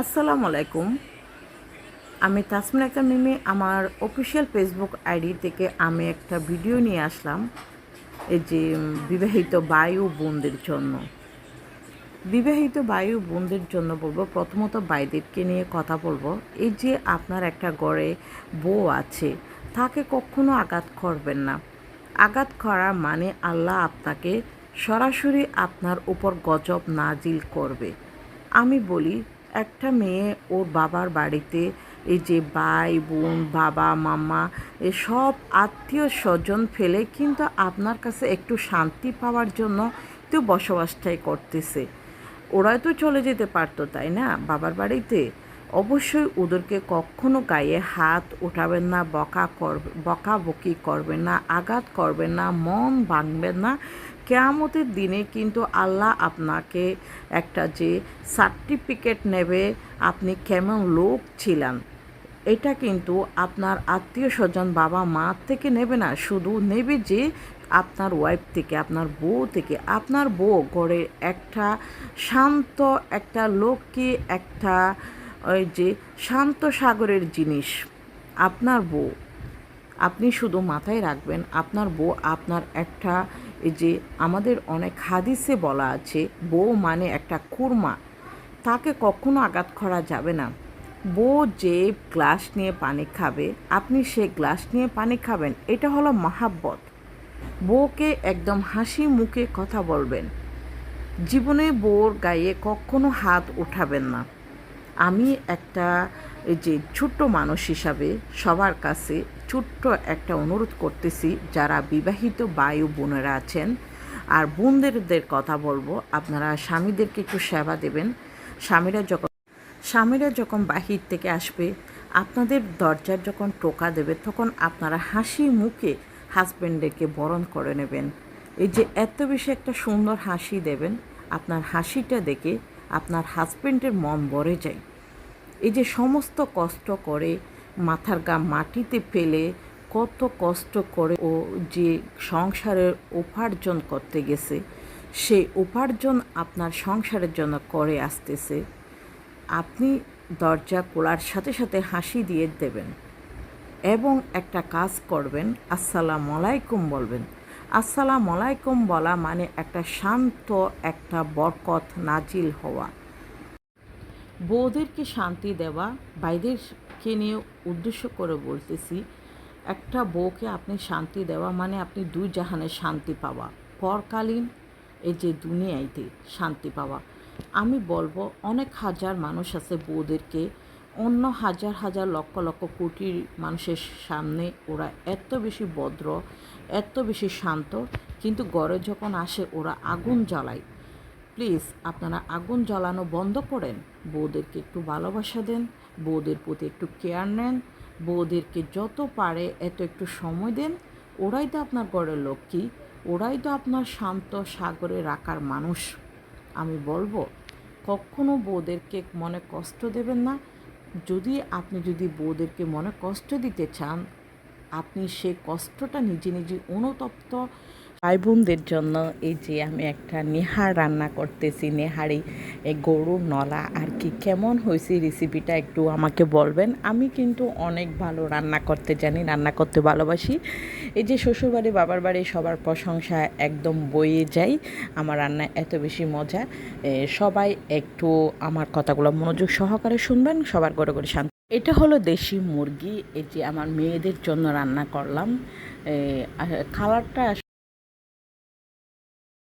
আসসালামু আলাইকুম। আমি তাসমিন একটা মিমি, আমার অফিসিয়াল ফেসবুক আইডি থেকে আমি একটা ভিডিও নিয়ে আসলাম। এই যে বিবাহিত বায়ু বোনদের জন্য। বিবাহিত বায়ু বোনদের জন্য বলব, প্রথমত বাইদেরকে নিয়ে কথা বলব। এই যে, আপনার একটা গড়ে বউ আছে, তাকে কখনো আঘাত করবেন না। আঘাত করা মানে আল্লাহ আপনাকে সরাসরি আপনার উপর গজব নাজিল করবে। আমি বলি একটা মেয়ে ওর বাবার বাড়িতে, এই যে ভাই, বোন, বাবা, মামা সব আত্মীয় স্বজন ফেলে কিন্তু আপনার কাছে একটু শান্তি পাওয়ার জন্য তো বসবাসটাই করতেছে। ওরাই তো চলে যেতে পারতো, তাই না? বাবার বাড়িতে? অবশ্যই ওদেরকে কখনো গায়ে হাত ওঠাবেন না, বকা করবে বকাবকি করবেন না, আঘাত করবেন না, মন ভাঙবেন না। কেয়ামতের দিনে কিন্তু আল্লাহ আপনাকে একটা যে সার্টিফিকেট নেবে, আপনি কেমন লোক ছিলেন, এটা কিন্তু আপনার আত্মীয় স্বজন বাবা মা থেকে নেবে না। শুধু নেবে যে আপনার ওয়াইফ থেকে, আপনার বউ থেকে। আপনার বউ ঘরে একটা শান্ত একটা লোককে একটা ওই যে শান্ত সাগরের জিনিস, আপনার বউ। আপনি শুধু মাথায় রাখবেন, আপনার বউ, আপনার একটা এই যে আমাদের অনেক হাদিসে বলা আছে, বউ মানে একটা কুরমা তাকে কখনো আঘাত করা যাবে না। বউ যে গ্লাস নিয়ে পানি খাবে, আপনি সে গ্লাস নিয়ে পানি খাবেন, এটা হলো মাহাব্বত। বউকে একদম হাসি মুখে কথা বলবেন। জীবনে বউর গায়ে কখনো হাত উঠাবেন না। আমি একটা, এই যে ছোট্ট মানুষ হিসাবে সবার কাছে ছোট্ট একটা অনুরোধ করতেছি, যারা বিবাহিত বায়ু বোনেরা আছেন আর বোনদেরদের কথা বলব, আপনারা স্বামীদেরকে একটু সেবা দেবেন। স্বামীরা যখন স্বামীরা যখন বাহির থেকে আসবে, আপনাদের দরজার যখন টোকা দেবে, তখন আপনারা হাসি মুখে হাজব্যান্ডেরকে বরণ করে নেবেন। এই যে এত বেশি একটা সুন্দর হাসি দেবেন, আপনার হাসিটা দেখে আপনার হাজব্যান্ডের মন ভরে যায়। এই যে সমস্ত কষ্ট করে মাথার গা মাটিতে ফেলে কত কষ্ট করে ও যে সংসারের উপার্জন করতে গেছে সেই উপার্জন আপনার সংসারের জন্য করে আসতেছে। আপনি দরজা খোলার সাথে সাথে হাসি দিয়ে দেবেন এবং একটা কাজ করবেন, আসসালামু আলাইকুম বলবেন। আসসালামু আলাইকুম বলা মানে একটা শান্ত, একটা বরকত নাজিল হওয়া। বউদেরকে শান্তি দেওয়া বাইদেরকে নিয়ে উদ্দেশ্য করে বলতেছি, একটা বউকে আপনি শান্তি দেওয়া মানে আপনি দুই জাহানে শান্তি পাওয়া। পরকালীন এই যে দুনিয়াইতে শান্তি পাওয়া। আমি বলব, অনেক হাজার মানুষ আছে বউদেরকে অন্য হাজার হাজার লক্ষ লক্ষ কোটি মানুষের সামনে ওরা এত বেশি ভদ্র, এত বেশি শান্ত, কিন্তু গড়ে যখন আসে ওরা আগুন জ্বালায়। প্লিজ, আপনারা আগুন জ্বালানো বন্ধ করেন। বউদেরকে একটু ভালোবাসা দেন, বউদের প্রতি একটু কেয়ার নেন, বউদেরকে যত পারে এত একটু সময় দেন। ওরাই তো আপনার ঘরের লক্ষ্মী, ওরাই তো আপনার শান্ত সাগরে রাখার মানুষ। আমি বলব, কখনো বউদেরকে মনে কষ্ট দেবেন না যদি আপনি যদি বউদেরকে মনে কষ্ট দিতে চান আপনি সে কষ্টটা নিজে নিজে অনুতপ্ত ভাই বোনদের জন্য এই যে আমি একটা নেহার রান্না করতেছি নেহারি গরুর নলা, আর কি কেমন হয়েছে রেসিপিটা একটু আমাকে বলবেন। আমি কিন্তু অনেক ভালো রান্না করতে জানি, রান্না করতে ভালোবাসি। এই যে শ্বশুরবাড়ি, বাবার বাড়ি সবার প্রশংসা একদম বয়ে যাই আমার রান্না এত বেশি মজা। সবাই একটু আমার কথাগুলো মনোযোগ সহকারে শুনবেন, সবার করে করে শান্ত। এটা হলো দেশি মুরগি যে আমার মেয়েদের জন্য রান্না করলাম। কালারটা